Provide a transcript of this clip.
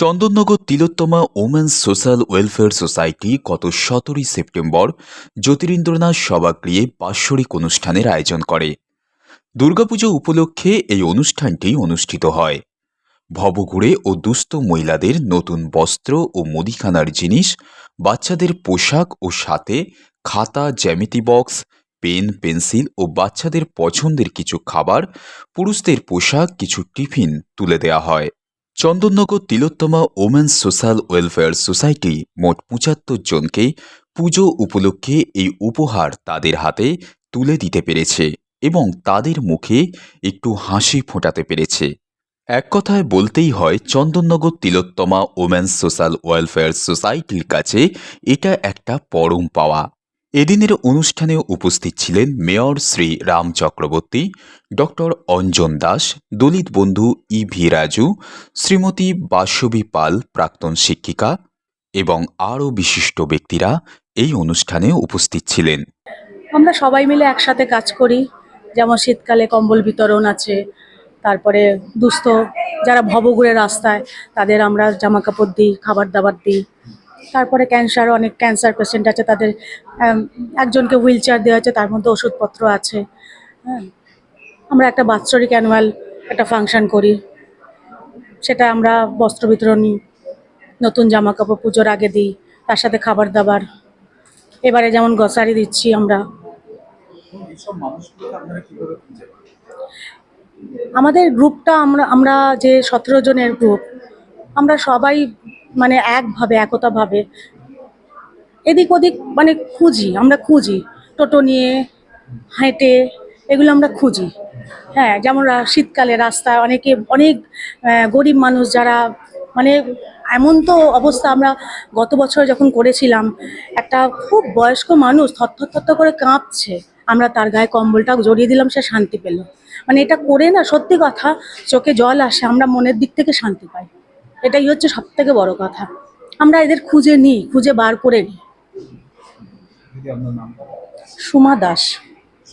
Chandannagar Tilottama women's social welfare society গত সতেরোই September Jyotirindranath সভাগৃহে বাৎসরিক অনুষ্ঠানের আয়োজন করে। দুর্গাপুজো উপলক্ষে এই অনুষ্ঠানটি অনুষ্ঠিত হয়। ভবঘুরে ও দুস্থ মহিলাদের নতুন বস্ত্র ও মুদিখানার জিনিস, বাচ্চাদের পোশাক ও সাথে খাতা, জ্যামিতি বক্স, পেন, পেন্সিল ও বাচ্চাদের পছন্দের কিছু খাবার, পুরুষদের পোশাক, কিছু টিফিন তুলে দেওয়া হয়। Chandannagar Tilottama women's social welfare society মোট পঁচাত্তর জনকে পুজো উপলক্ষে এই উপহার তাদের হাতে তুলে দিতে পেরেছে এবং তাদের মুখে একটু হাসি ফোটাতে পেরেছে। এক কথায় বলতেই হয়, Chandannagar Tilottama women's social welfare সোসাইটির কাছে এটা একটা পরম পাওয়া। এদিনের অনুষ্ঠানে উপস্থিত ছিলেন মেয়র শ্রী রাম চক্রবর্তী, ডক্টর অঞ্জন দাস, দলিত বন্ধু ই ভি রাজু, শ্রীমতী বাসবী পাল, প্রাক্তন শিক্ষিকা এবং আরও বিশিষ্ট ব্যক্তিরা এই অনুষ্ঠানে উপস্থিত ছিলেন। আমরা সবাই মিলে একসাথে কাজ করি, যেমন শীতকালে কম্বল বিতরণ আছে, তারপরে দুস্থ যারা ভবঘুরে রাস্তায়, তাদের আমরা জামা কাপড় দিই খাবার দাবার দিই। তারপরে ক্যান্সার অনেক ক্যান্সার পেশেন্ট আছে তাদের একজনকে হুইল চেয়ার দেওয়া আছে তার মধ্যে ওষুধপত্র আছে। হ্যাঁ। আমরা একটা বাৎসরিক অ্যানুয়াল একটা ফাংশন করি। সেটা আমরা বস্ত্র বিতরণী নতুন জামা কাপড় পুজোর আগে দিই তার সাথে খাবার দাবার। এবারে যেমন গ্রসারি দিচ্ছি আমরা? আমাদের গ্রুপটা আমরা আমরা যে সতেরো জনের গ্রুপ আমরা সবাই মানে একভাবে, একতাভাবে এদিক ওদিক মানে খুঁজি, আমরা খুঁজি। টোটো নিয়ে হেঁটে এগুলো আমরা খুঁজি। হ্যাঁ যেমন শীতকালে রাস্তায় অনেকে, অনেক গরিব মানুষ যারা মানে এমন তো অবস্থা আমরা গত বছর যখন করেছিলাম, একটা খুব বয়স্ক মানুষ থরথর করে কাঁপছে। আমরা তার গায়ে কম্বলটা জড়িয়ে দিলাম, সে শান্তি পেল। মানে এটা করে না, সত্যি কথা, চোখে জল আসে, আমরা মনের দিক থেকে শান্তি পাই। এটাই হচ্ছে সব থেকে বড় কথা। আমরা এদের খুঁজে নিই, খুঁজে বার করে নিই। সুমা দাস।